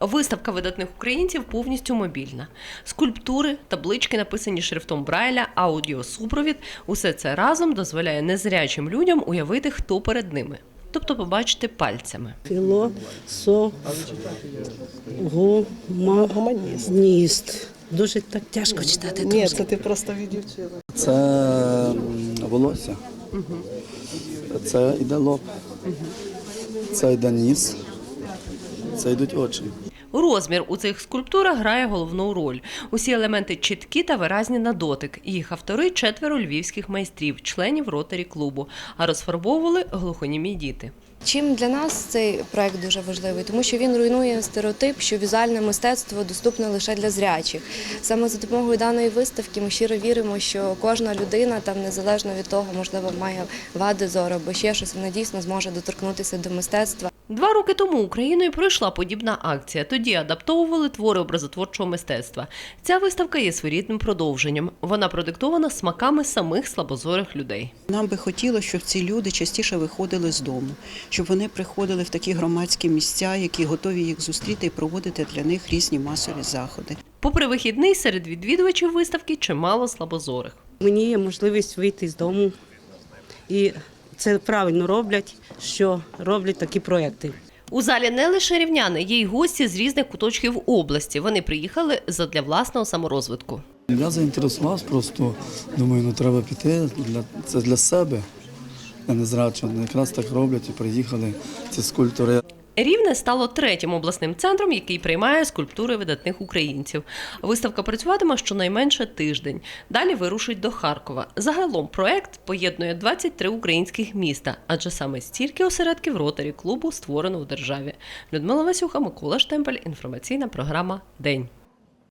Виставка видатних українців повністю мобільна. Скульптури, таблички, написані шрифтом Брайля, аудіосупровід – усе це разом дозволяє незрячим людям уявити, хто перед ними. Тобто побачити пальцями. Філо, со, гуманіст. Дуже так тяжко читати. Ні, це ти просто відівчила. Це волосся. Це йде лоб. Це йде ніс. Це йдуть очі. Розмір у цих скульптурах грає головну роль. Усі елементи чіткі та виразні на дотик. Їх автори четверо львівських майстрів, членів ротарі клубу, а розфарбовували глухонімі діти. Чим для нас цей проект дуже важливий, тому що він руйнує стереотип, що візуальне мистецтво доступне лише для зрячих. Саме за допомогою даної виставки ми щиро віримо, що кожна людина, там незалежно від того, можливо, має вади зору або ще щось, вона дійсно зможе доторкнутися до мистецтва. Два роки тому Україною пройшла подібна акція. Тоді адаптовували твори образотворчого мистецтва. Ця виставка є своєрідним продовженням. Вона продиктована смаками самих слабозорих людей. Нам би хотілося, щоб ці люди частіше виходили з дому, щоб вони приходили в такі громадські місця, які готові їх зустріти і проводити для них різні масові заходи. Попри вихідний, серед відвідувачів виставки чимало слабозорих. Мені є можливість вийти з дому. І це правильно роблять, що роблять такі проекти. У залі не лише рівняни, є й гості з різних куточків області. Вони приїхали задля власного саморозвитку. Я заінтересувався просто, думаю, ну треба піти. Для, це для себе. Я не зрачу. Якраз так роблять і приїхали ці скульптори. Рівне стало третім обласним центром, який приймає скульптури видатних українців. Виставка працюватиме щонайменше тиждень. Далі вирушить до Харкова. Загалом проект поєднує 23 українських міста, адже саме стільки осередків ротарі клубу створено в державі. Людмила Васюха, Микола Штемпель. Інформаційна програма День.